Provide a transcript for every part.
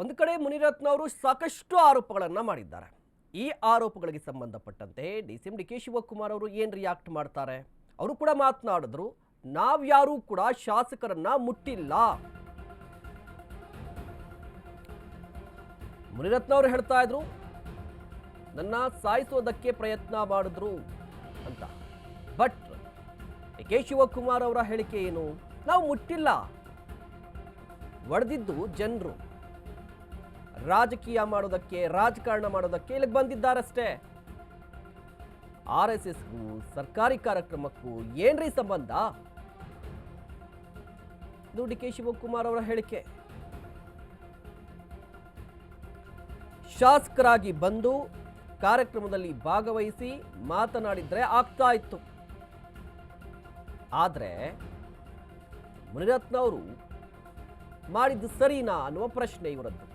ಒಂದು ಕಡೆ ಮುನಿರತ್ನ ಅವರು ಸಾಕಷ್ಟು ಆರೋಪಗಳನ್ನು ಮಾಡಿದ್ದಾರೆ. ಈ ಆರೋಪಗಳಿಗೆ ಸಂಬಂಧಪಟ್ಟಂತೆ D C M D K Shivakumar ಅವರು ಏನು ರಿಯಾಕ್ಟ್ ಮಾಡ್ತಾರೆ? ಅವರು ಕೂಡ ಮಾತನಾಡಿದ್ರು ನಾವ್ಯಾರೂ ಕೂಡ ಶಾಸಕರನ್ನ ಮುಟ್ಟಿಲ್ಲ. ಮುನಿರತ್ನ ಅವರು ಹೇಳ್ತಾ ಇದ್ರು, ನನ್ನ ಸಾಯಿಸೋದಕ್ಕೆ ಪ್ರಯತ್ನ ಮಾಡಿದ್ರು ಅಂತ. ಬಟ್ ಡಿ ಕೆ ಶಿವಕುಮಾರ್ ಅವರ ಹೇಳಿಕೆ ಏನು? ನಾವು ಮುಟ್ಟಿಲ್ಲ. ಒಡೆದಿದ್ದು ಜನರು. ರಾಜಕೀಯ ಮಾಡೋದಕ್ಕೆ, ರಾಜಕಾರಣ ಮಾಡೋದಕ್ಕೆ ಇಲ್ಲಿಗೆ ಬಂದಿದ್ದಾರಷ್ಟೇ. ಆರ್ ಎಸ್ ಎಸ್ಗೂ ಸರ್ಕಾರಿ ಕಾರ್ಯಕ್ರಮಕ್ಕೂ ಏನ್ರಿ ಸಂಬಂಧ? ಇದು ಡಿ ಕೆ ಶಿವಕುಮಾರ್ ಅವರ ಹೇಳಿಕೆ. ಶಾಸಕರಾಗಿ ಬಂದು ಕಾರ್ಯಕ್ರಮದಲ್ಲಿ ಭಾಗವಹಿಸಿ ಮಾತನಾಡಿದ್ರೆ ಆಗ್ತಾ ಇತ್ತು. ಆದ್ರೆ ಮುನಿರತ್ನ ಅವರು ಮಾಡಿದ್ದು ಸರಿನಾ ಅನ್ನುವ ಪ್ರಶ್ನೆ ಇವರದ್ದು.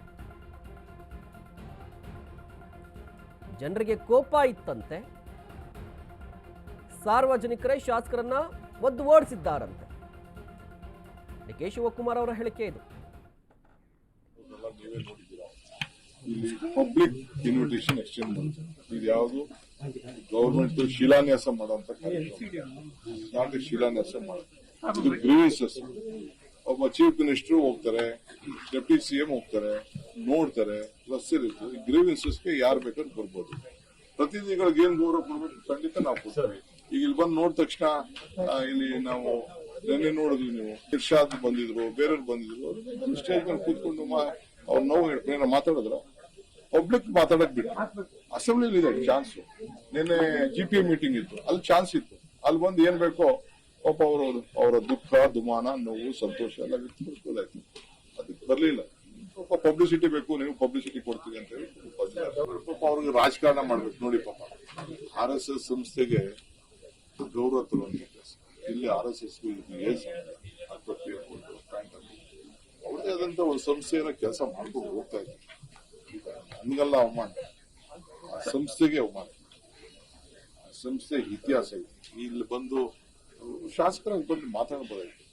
ಜನರಿಗೆ ಕೋಪ ಇತ್ತಂತೆ. ಸಾರ್ವಜನಿಕರೇ ಶಾಸಕರನ್ನ ಒದ್ದು ಓಡಿಸಿದ್ದಾರಂತೆ. ಡಿ. ಕೆ. ಶಿವಕುಮಾರ್ ಅವರ ಹೇಳಿಕೆ ಇದು. ಪಬ್ಲಿಕ್ ಇನ್ವಿಟೇಷನ್ ಎಕ್ಸ್ಚೇಂಜ್ ಇದು ಯಾವುದು? ಗೌರ್ಮೆಂಟ್ ಶಿಲಾನ್ಯಾಸ ಮಾಡುವಂತ ಕಾರ್ಯಕ್ರಮ. ನಾಟ್ ಶಿಲಾನ್ಯಾಸ ಮಾಡ್ತಾರೆ ಇದು ಗ್ರೀವೆನ್ಸಸ್ ಒಬ್ಬ ಚೀಫ್ ಮಿನಿಸ್ಟರ್ ಹೋಗ್ತಾರೆ ಡೆಪ್ಟಿ ಸಿಎಂ ಹೋಗ್ತಾರೆ, ನೋಡ್ತಾರೆ ಇರುತ್ತೆ ಗ್ರೀವೆನ್ಸಸ್ಗೆ ಯಾರು ಬೇಕಾದ್ರೂ ಬರ್ಬೋದು. ಪ್ರತಿನಿಧಿಗಳಿಗೆ ಏನ್ ಗೌರವ ಕೊಡ್ಬೇಕು? ಖಂಡಿತ ನಾವು ಕೊಡ್ತೀವಿ. ಈಗ ಇಲ್ಲಿ ಬಂದು ನೋಡಿದ ತಕ್ಷಣ ಇಲ್ಲಿ ನಾವು ನಿನ್ನೆ ನೋಡಿದ್ವಿ ನೀವು. ಇರ್ಷಾದ್ ಬಂದಿದ್ರು, ಬೇರೆಯವ್ರು ಬಂದಿದ್ರು. ಸ್ಟೇಜ್ ಮೇಲೆ ಕೂತ್ಕೊಂಡು ಅವ್ರ ನೋವು ಏನೋ ಮಾತಾಡಿದ್ರ? ಪಬ್ಲಿಕ್ ಮಾತಾಡಕ್ ಬಿಟ್ಟು ಅಸೆಂಬ್ಲಿಲಿ ಇದೆ ಚಾನ್ಸ್ ನಿನ್ನೆ ಜಿ ಪಿ ಮೀಟಿಂಗ್ ಇತ್ತು. ಅಲ್ಲಿ ಚಾನ್ಸ್ ಇತ್ತು. ಅಲ್ಲಿ ಬಂದು ಏನ್ ಬೇಕೋ ಪಾಪ ಅವರು ಅವರ ದುಃಖ, ದುಮಾನ, ನೋವು, ಸಂತೋಷ ಎಲ್ಲ ವ್ಯಕ್ತಪಡಿಸ್ಬೋದಾಯ್ತು ಅದಕ್ಕೆ ಬರ್ಲಿಲ್ಲ. ಪಾಪ ಪಬ್ಲಿಸಿಟಿ ಬೇಕು, ನೀವು ಪಬ್ಲಿಸಿಟಿ ಕೊಡ್ತೀವಿ ಅಂತ ಹೇಳಿ. ಪಾಪ ಅವ್ರಿಗೆ ರಾಜಕಾರಣ ಮಾಡ್ಬೇಕು. ನೋಡಿ ಪಾಪ. ಆರ್ ಎಸ್ ಎಸ್ ಸಂಸ್ಥೆಗೆ ಗೌರವ ತರುವಂತ ಇಲ್ಲಿ ಆರ್ ಎಸ್ ಎಸ್ ಅವ್ರದೇ ಆದಂತ ಒಂದು ಸಂಸ್ಥೆಯನ್ನ ಕೆಲಸ ಮಾಡ್ಕೊಂಡು ಹೋಗ್ತಾ ಇದ್ದಾರೆ. ನನಗೆಲ್ಲ ಅವಮಾನ. ಸಂಸ್ಥೆಗೆ ಅವಮಾನ. ಸಂಸ್ಥೆ ಇತಿಹಾಸ ಇದೆ. ಇಲ್ಲಿ ಬಂದು ಶಾಸಕರಾಗಿ ಬಂದು ಮಾತಾಡಬಹುದಾಗಿತ್ತು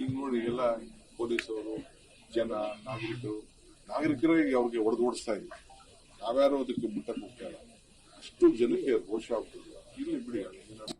ಈಗ ನೋಡಿ ಎಲ್ಲ ಪೊಲೀಸರು, ಜನ, ನಾಗರಿಕರು ನಾಗರಿಕರಿಗೆ ಅವ್ರಿಗೆ ಹೊಡೆದು ಓಡಿಸ್ತಾ ಇದ್ದೀವಿ ನಾವ್ಯಾರು ಅದಕ್ಕೆ ಮುಟ್ಟಕ್ಕೆ ಹೋಗ್ತಾ ಇಲ್ಲ. ಅಷ್ಟು ಜನಕ್ಕೆ ರೋಷ ಆಗ್ತದೆ.